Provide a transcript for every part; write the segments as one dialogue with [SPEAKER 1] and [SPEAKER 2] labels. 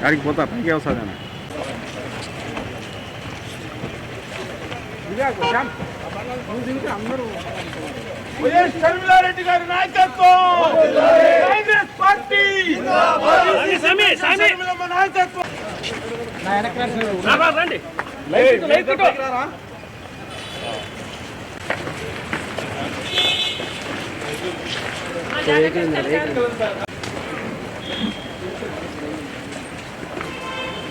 [SPEAKER 1] గాడికి పోతా పైకి వస్తుంది అన్న
[SPEAKER 2] వైఎస్ షర్మిలారెడ్డి గారి నాయకత్వం! కాంగ్రెస్ పార్టీ!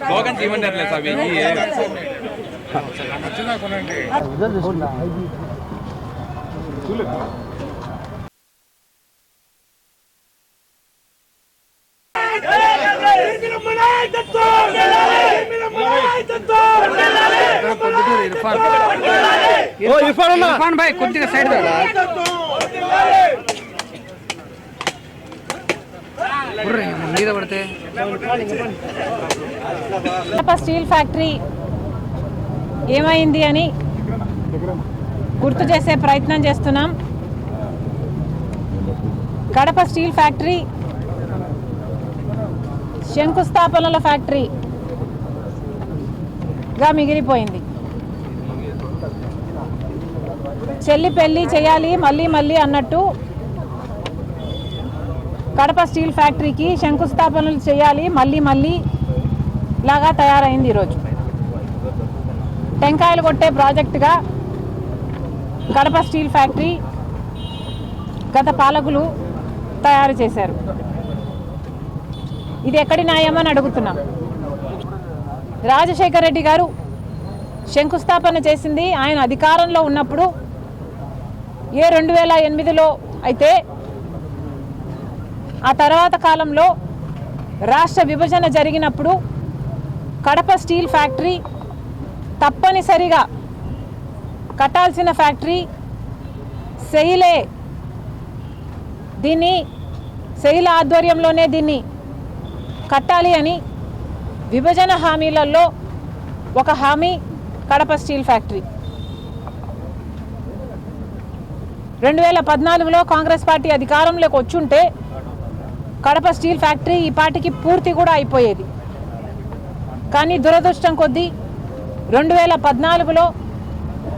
[SPEAKER 3] స్లోగన్స్ ఇవ్వండి స్వామి
[SPEAKER 2] షర్మిలమ్మ నాయకత్వం షర్మిలమ్మ నాయకత్వం
[SPEAKER 4] ఇర్ఫాన్ భాయ్ కొద్దిగా సైడ్ మీద పడితే?
[SPEAKER 5] స్టీల్ ఫ్యాక్టరీ ఏమైంది అని గుర్తు చేసే ప్రయత్నం చేస్తున్నాం. కడప స్టీల్ ఫ్యాక్టరీ శంకుస్థాపనల ఫ్యాక్టరీగా మిగిలిపోయింది. చెల్లి పెళ్ళి చేయాలి మళ్ళీ మళ్ళీ అన్నట్టు కడప స్టీల్ ఫ్యాక్టరీకి శంకుస్థాపనలు చేయాలి మళ్ళీ మళ్ళీ లాగా తయారైంది ఈరోజు. టెంకాయలు కొట్టే ప్రాజెక్టుగా కడప స్టీల్ ఫ్యాక్టరీ గత పాలకులు తయారు చేశారు. ఇది ఎక్కడి న్యాయమని అడుగుతున్నాం. రాజశేఖర రెడ్డి గారు శంకుస్థాపన చేసింది ఆయన అధికారంలో ఉన్నప్పుడు ఏ రెండు వేల ఎనిమిదిలో అయితే ఆ తర్వాత కాలంలో రాష్ట్ర విభజన జరిగినప్పుడు కడప స్టీల్ ఫ్యాక్టరీ తప్పనిసరిగా కట్టాల్సిన ఫ్యాక్టరీ సెయిలే. దీన్ని సెయిల ఆధ్వర్యంలోనే దీన్ని కట్టాలి అని విభజన హామీలలో ఒక హామీ కడప స్టీల్ ఫ్యాక్టరీ. రెండు వేల పద్నాలుగులో కాంగ్రెస్ పార్టీ అధికారంలోకి వచ్చుంటే కడప స్టీల్ ఫ్యాక్టరీ ఈ పాటికి పూర్తి కూడా అయిపోయేది. కానీ దురదృష్టం కొద్దీ రెండు వేల పద్నాలుగులో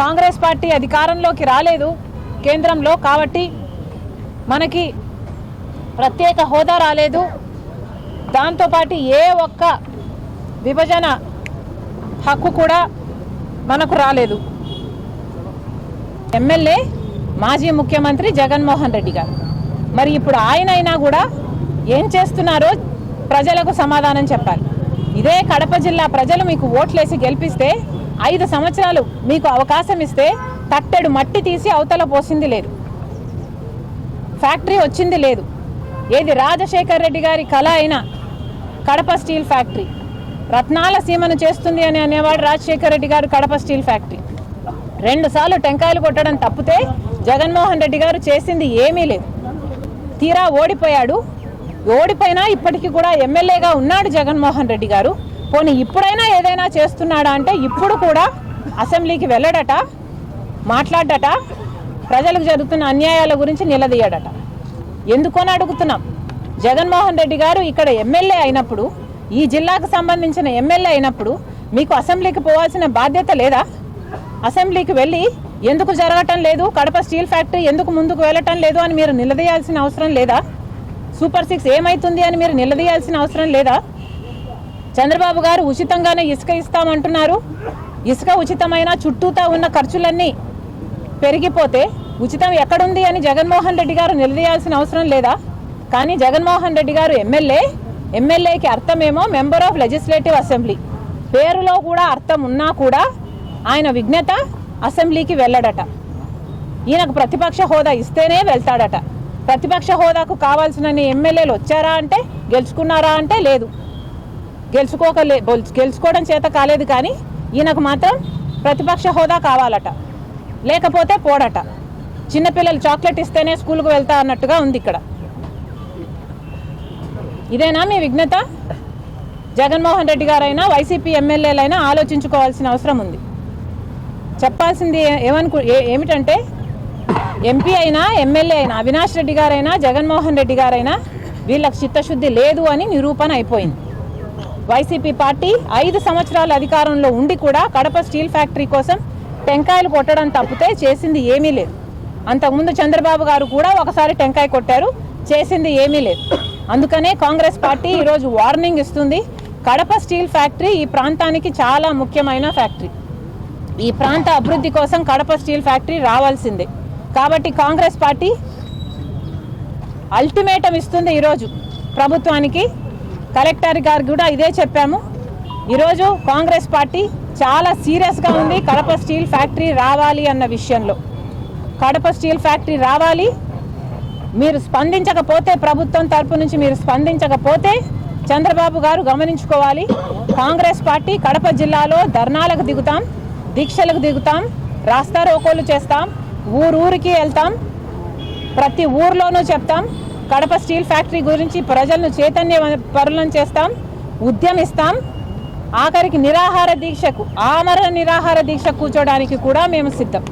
[SPEAKER 5] కాంగ్రెస్ పార్టీ అధికారంలోకి రాలేదు కేంద్రంలో కాబట్టి మనకి ప్రత్యేక హోదా రాలేదు. దాంతోపాటు ఏ ఒక్క విభజన హక్కు కూడా మనకు రాలేదు. ఎమ్మెల్యే మాజీ ముఖ్యమంత్రి జగన్మోహన్ రెడ్డి గారు. మరి ఇప్పుడు ఆయన అయినా కూడా ఏం చేస్తున్నారో ప్రజలకు సమాధానం చెప్పాలి. ఇదే కడప జిల్లా ప్రజలు మీకు ఓట్లేసి గెలిపిస్తే ఐదు సంవత్సరాలు మీకు అవకాశం ఇస్తే తట్టెడు మట్టి తీసి అవతల పోసింది లేదు. ఫ్యాక్టరీ వచ్చింది లేదు. ఏది రాజశేఖర్ రెడ్డి గారి కళ అయిన కడప స్టీల్ ఫ్యాక్టరీ. రత్నాల సీమను చేస్తుంది అని అనేవాడు రాజశేఖర్ రెడ్డి గారు కడప స్టీల్ ఫ్యాక్టరీ. రెండుసార్లు టెంకాయలు కొట్టడం తప్పితే జగన్మోహన్ రెడ్డి గారు చేసింది ఏమీ లేదు. తీరా ఓడిపోయాడు. ఓడిపోయినా ఇప్పటికీ కూడా ఎమ్మెల్యేగా ఉన్నాడు జగన్మోహన్ రెడ్డి గారు. పోనీ ఇప్పుడైనా ఏదైనా చేస్తున్నాడా అంటే ఇప్పుడు కూడా అసెంబ్లీకి వెళ్ళడట మాట్లాడట ప్రజలకు జరుగుతున్న అన్యాయాల గురించి నిలదీయడట. ఎందుకని అడుగుతున్నాం. జగన్మోహన్ రెడ్డి గారు ఇక్కడ ఎమ్మెల్యే అయినప్పుడు ఈ జిల్లాకు సంబంధించిన ఎమ్మెల్యే అయినప్పుడు మీకు అసెంబ్లీకి పోవాల్సిన బాధ్యత లేదా? అసెంబ్లీకి వెళ్ళి ఎందుకు జరగటం లేదు? కడప స్టీల్ ఫ్యాక్టరీ ఎందుకు ముందుకు వెళ్ళటం లేదు అని మీరు నిలదీయాల్సిన అవసరం లేదా? సూపర్ సిక్స్ ఏమైతుంది అని మీరు నిలదీయాల్సిన అవసరం లేదా? చంద్రబాబు గారు ఉచితంగానే ఇసుక ఇస్తామంటున్నారు. ఇసుక ఉచితమైన చుట్టూతా ఉన్న ఖర్చులన్నీ పెరిగిపోతే ఉచితం ఎక్కడుంది అని జగన్మోహన్ రెడ్డి గారు నిలదీయాల్సిన అవసరం లేదా? కానీ జగన్మోహన్ రెడ్డి గారు ఎమ్మెల్యే ఎమ్మెల్యేకి అర్థమేమో మెంబర్ ఆఫ్ లెజిస్లేటివ్ అసెంబ్లీ. పేరులో కూడా అర్థం ఉన్నా కూడా ఆయన విజ్ఞత అసెంబ్లీకి వెళ్ళడట. ఈయనకు ప్రతిపక్ష హోదా ఇస్తేనే వెళ్తాడట. ప్రతిపక్ష హోదాకు కావాల్సిన ఎమ్మెల్యేలు వచ్చారా అంటే గెలుచుకున్నారా అంటే లేదు. గెలుచుకోకలే గెలుచుకోవడం చేత కాలేదు కానీ ఈయనకు మాత్రం ప్రతిపక్ష హోదా కావాలట. లేకపోతే పోడట. చిన్నపిల్లలు చాక్లెట్ ఇస్తేనే స్కూల్కు వెళ్తా అన్నట్టుగా ఉంది ఇక్కడ. ఇదేనా మీ విఘ్నత జగన్మోహన్ రెడ్డి గారైనా వైసీపీ ఎమ్మెల్యేలైనా ఆలోచించుకోవాల్సిన అవసరం ఉంది. చెప్పాల్సింది ఏమనుకు ఏ- ఏమిటంటే ఎంపీ అయినా ఎమ్మెల్యే అయినా అవినాష్ రెడ్డి గారైనా జగన్మోహన్ రెడ్డి గారైనా వీళ్ళకి చిత్తశుద్ధి లేదు అని నిరూపణ అయిపోయింది. వైసీపీ పార్టీ ఐదు సంవత్సరాల అధికారంలో ఉండి కూడా కడప స్టీల్ ఫ్యాక్టరీ కోసం టెంకాయలు కొట్టడం తప్పితే చేసింది ఏమీ లేదు. అంతకుముందు చంద్రబాబు గారు కూడా ఒకసారి టెంకాయ కొట్టారు చేసింది ఏమీ లేదు. అందుకనే కాంగ్రెస్ పార్టీ ఈరోజు వార్నింగ్ ఇస్తుంది కడప స్టీల్ ఫ్యాక్టరీ ఈ ప్రాంతానికి చాలా ముఖ్యమైన ఫ్యాక్టరీ. ఈ ప్రాంత అభివృద్ధి కోసం కడప స్టీల్ ఫ్యాక్టరీ రావాల్సిందే. కాబట్టి కాంగ్రెస్ పార్టీ అల్టిమేటం ఇస్తుంది ఈరోజు ప్రభుత్వానికి. కలెక్టర్ గారు కూడా ఇదే చెప్పాము. ఈరోజు కాంగ్రెస్ పార్టీ చాలా సీరియస్గా ఉంది. కడప స్టీల్ ఫ్యాక్టరీ రావాలి అన్న విషయంలో. కడప స్టీల్ ఫ్యాక్టరీ రావాలి. మీరు స్పందించకపోతే ప్రభుత్వం తరపు నుంచి మీరు స్పందించకపోతే చంద్రబాబు గారు గమనించుకోవాలి. కాంగ్రెస్ పార్టీ కడప జిల్లాలో ధర్నాలకు దిగుతాం దీక్షలకు దిగుతాం రాస్తా రోకోలు చేస్తాం ఊరూరికి వెళ్తాం. ప్రతి ఊర్లోనూ చెప్తాం కడప స్టీల్ ఫ్యాక్టరీ గురించి ప్రజలను చైతన్య పరులను చేస్తాం ఉద్యమిస్తాం. ఆఖరికి నిరాహార దీక్షకు ఆమరణ నిరాహార దీక్ష కూర్చోడానికి కూడా మేము సిద్ధం.